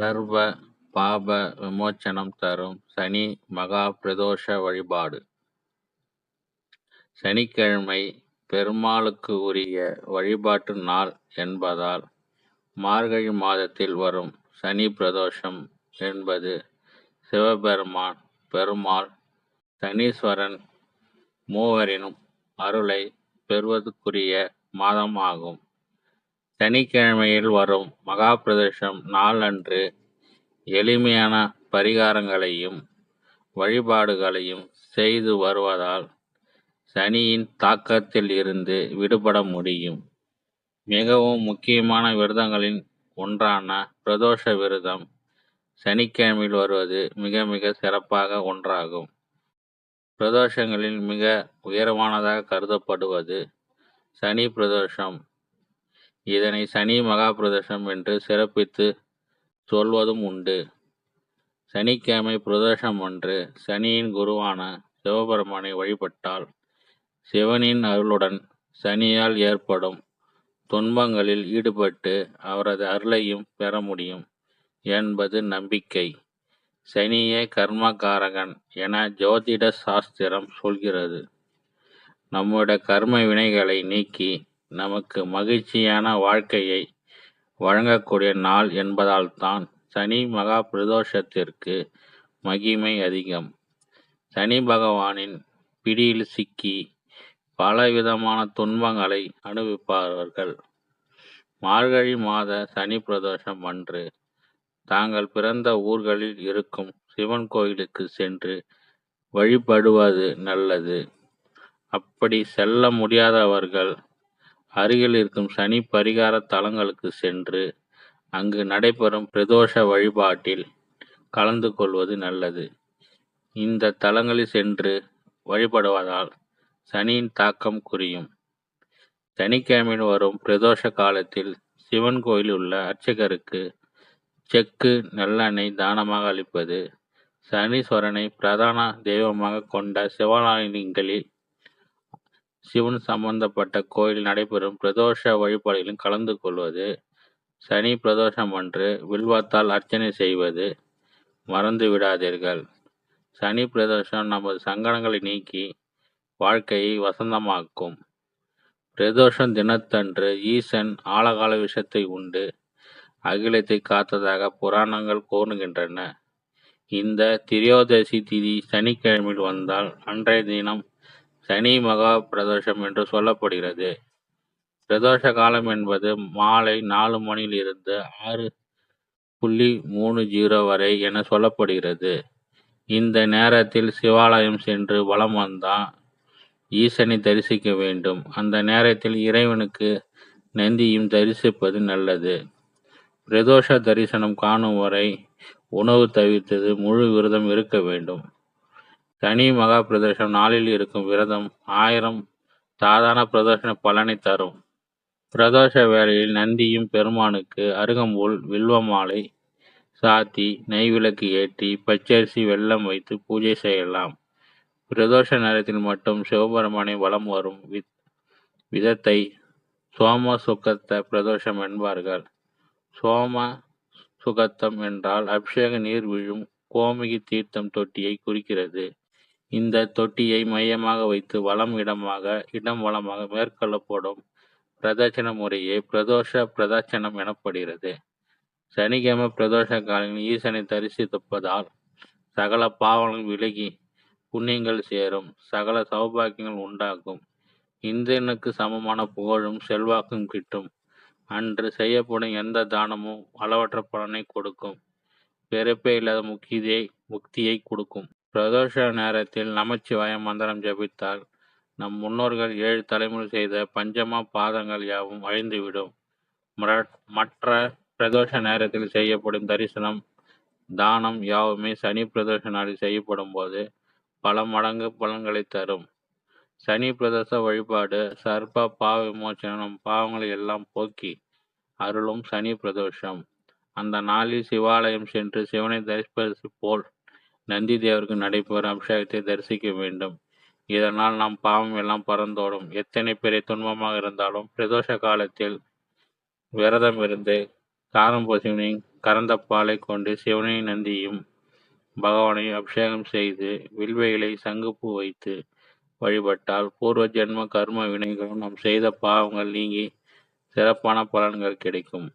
சர்வ பாப விமோசனம் தரும் சனி மகா பிரதோஷ வழிபாடு. சனிக்கிழமை பெருமாளுக்கு உரிய வழிபாட்டு நாள் என்பதால் மார்கழி மாதத்தில் வரும் சனி பிரதோஷம் என்பது சிவபெருமான் பெருமாள் சனீஸ்வரன் மூவரினும் அருளை பெறுவதற்குரிய மாதமாகும். சனிக்கிழமையில் வரும் மகா பிரதோஷம் நாளன்று எளிமையான பரிகாரங்களையும் வழிபாடுகளையும் செய்து வருவதால் சனியின் தாக்கத்தில் இருந்து விடுபட முடியும். மிகவும் முக்கியமான விரதங்களின் ஒன்றான பிரதோஷ விரதம் சனிக்கிழமையில் வருவது மிக மிக சிறப்பாக ஒன்றாகும். பிரதோஷங்களில் மிக உயரமானதாக கருதப்படுவது சனி பிரதோஷம் இதனை சனி மகாபிரதோஷம் என்று சிறப்பித்து சொல்வதும் உண்டு. சனிக்கிழமை பிரதோஷம் ஒன்று சனியின் குருவான சிவபெருமானை வழிபட்டால் சிவனின் அருளுடன் சனியால் ஏற்படும் துன்பங்களில் ஈடுபட்டு அவரது அருளையும் பெற முடியும் என்பது நம்பிக்கை. சனியே கர்மகாரகன் என ஜோதிட சாஸ்திரம் சொல்கிறது. நம்முடைய கர்ம வினைகளை நீக்கி நமக்கு மகிழ்ச்சியான வாழ்க்கையை வழங்கக்கூடிய நாள் என்பதால்தான் சனி மகா பிரதோஷத்திற்கு மகிமை அதிகம். சனி பகவானின் பிடியில் சிக்கி பலவிதமான துன்பங்களை அனுபவிப்பார்கள். மார்கழி மாத சனி பிரதோஷம் அன்று தாங்கள் பிறந்த ஊர்களில் இருக்கும் சிவன் கோயிலுக்கு சென்று வழிபடுவது நல்லது. அப்படி செல்ல முடியாதவர்கள் அருகில் இருக்கும் சனி பரிகார தலங்களுக்கு சென்று அங்கு நடைபெறும் பிரதோஷ வழிபாட்டில் கலந்து கொள்வது நல்லது. இந்த தலங்களில் சென்று வழிபடுவதால் சனியின் தாக்கம் குறையும். சனிக்கிழமையில் வரும் பிரதோஷ காலத்தில் சிவன் கோயில் உள்ள அர்ச்சகருக்கு செக்கு நல்லெண்ணெய் தானமாக அளிப்பது சனீஸ்வரனை பிரதான தெய்வமாக கொண்ட சிவாலயங்களில் சிவன் சம்பந்தப்பட்ட கோயில் நடைபெறும் பிரதோஷ வழிபாடுகளில் கலந்து கொள்வது சனி பிரதோஷம் அன்று வில்வத்தால் அர்ச்சனை செய்வது மறந்து விடாதீர்கள். சனி பிரதோஷம் நமது சங்கடங்களை நீக்கி வாழ்க்கையை வசந்தமாக்கும். பிரதோஷம் தினத்தன்று ஈசன் ஆழகால விஷத்தை உண்டு. அகிலத்தை காத்ததாக புராணங்கள் கூறுகின்றன. இந்த திரியோதசி திதி சனிக்கிழமையில் வந்தால் அன்றைய தினம் சனி மகா பிரதோஷம் என்று சொல்லப்படுகிறது. பிரதோஷ காலம் என்பது மாலை நாலு மணியில் இருந்து ஆறு புள்ளி மூணு ஜீரோ வரை என சொல்லப்படுகிறது. இந்த நேரத்தில் சிவாலயம் சென்று வலம் வந்தால் ஈசனை தரிசிக்க வேண்டும். அந்த நேரத்தில் இறைவனுக்கு நந்தியும் தரிசிப்பது நல்லது. பிரதோஷ தரிசனம் காணும் வரை உணவு தவிர்த்தது முழு விரதம் இருக்க வேண்டும். சனி மகா பிரதோஷம் நாளில் இருக்கும் விரதம் ஆயிரம் சாதாரண பிரதோஷ பலனை தரும். பிரதோஷ வேளையில் நந்தியும் பெருமானுக்கு அருகம்புல் வில்வ மாலை சாத்தி நெய் விளக்கு ஏற்றி பச்சரிசி வெள்ளம் வைத்து பூஜை செய்யலாம். பிரதோஷ நேரத்தில் மட்டும் சிவபெருமானை வலம் வரும் விதத்தை சோம சுகத்த பிரதோஷம் என்பார்கள். சோம சுகத்தம் என்றால் அபிஷேக நீர் விழும் கோமிகி தீர்த்தம் தொட்டியை குறிக்கிறது. இந்த தொட்டியை மையமாக வைத்து வலம் இடமாக இடம் வளமாக மேற்கொள்ளப்படும் பிரதட்சண முறையே பிரதோஷ பிரதட்சணம் எனப்படுகிறது. சனிக்கிழமை பிரதோஷ காலையில் ஈசனை தரிசிப்பதால் சகல பாவங்கள் விலகி புண்ணியங்கள் சேரும் சகல சௌபாக்கியங்கள் உண்டாகும். இந்திரனுக்கு சமமான புகழும் செல்வாக்கும் கிட்டும். அன்று செய்யப்படும் எந்த தானமும் அளவற்ற பலனை கொடுக்கும். பிறப்பே இல்லாத முக்கியை முக்தியை கொடுக்கும். பிரதோஷ நேரத்தில் நமச்சிவாய மந்திரம் ஜபித்தால் நம் முன்னோர்கள் ஏழு தலைமுறை செய்த பஞ்சமா பாதங்கள் யாவும் அழிந்துவிடும். மற்ற பிரதோஷ நேரத்தில் செய்யப்படும் தரிசனம் தானம் யாவுமே சனி பிரதோஷ நாளில் செய்யப்படும் போது பல மடங்கு பலன்களை தரும். சனி பிரதோஷ வழிபாடு சர்ப்ப பாவ விமோச்சனம் பாவங்களை எல்லாம் போக்கி அருளும் சனி பிரதோஷம். அந்த நாளில் சிவாலயம் சென்று சிவனை தரிசிப்பது போல் நந்தி தேவருக்கு நடைபெறும் அபிஷேகத்தை தரிசிக்க வேண்டும். இதனால் நாம் பாவம் எல்லாம் பறந்தோடும் எத்தனை பெரிய துன்பமாக இருந்தாலும் பிரதோஷ காலத்தில் விரதம் இருந்து காரம் பசுவினை கறந்த பாலை கொண்டு சிவனை நந்தியும் பகவானை அபிஷேகம் செய்து வில்வைகளை சங்குப்பு சங்குப்பூ வைத்து வழிபட்டால் பூர்வ ஜென்ம கர்ம வினைகளும் நாம் செய்த பாவங்கள் நீங்கி சிறப்பான பலன்கள் கிடைக்கும்.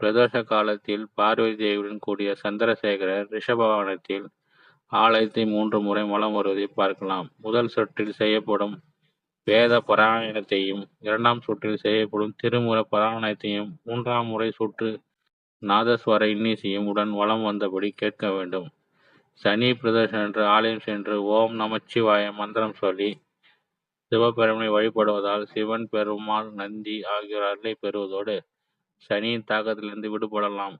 பிரதோஷ காலத்தில் பார்வதி தேவியுடன் கூடிய சந்திரசேகரர் ரிஷபவானத்தில் ஆலயத்தை மூன்று முறை மலம் வருவதை பார்க்கலாம். முதல் சுற்றில் செய்யப்படும் வேத பாராயணத்தையும் இரண்டாம் சுற்றில் செய்யப்படும் திருமுறை பாராயணத்தையும் மூன்றாம் முறை சுற்று நாதஸ்வர இன்னிசையும் உடன் வலம் வந்தபடி கேட்க வேண்டும். சனி பிரதோஷம் என்று ஆலயம் சென்று ஓம் நமச்சிவாய மந்திரம் சொல்லி சிவபெருமனை வழிபடுவதால் சிவன் பெருமாள் நந்தி ஆகியோர் அருளை பெறுவதோடு சனியின் தாக்கத்திலிருந்து விடுபடலாம்.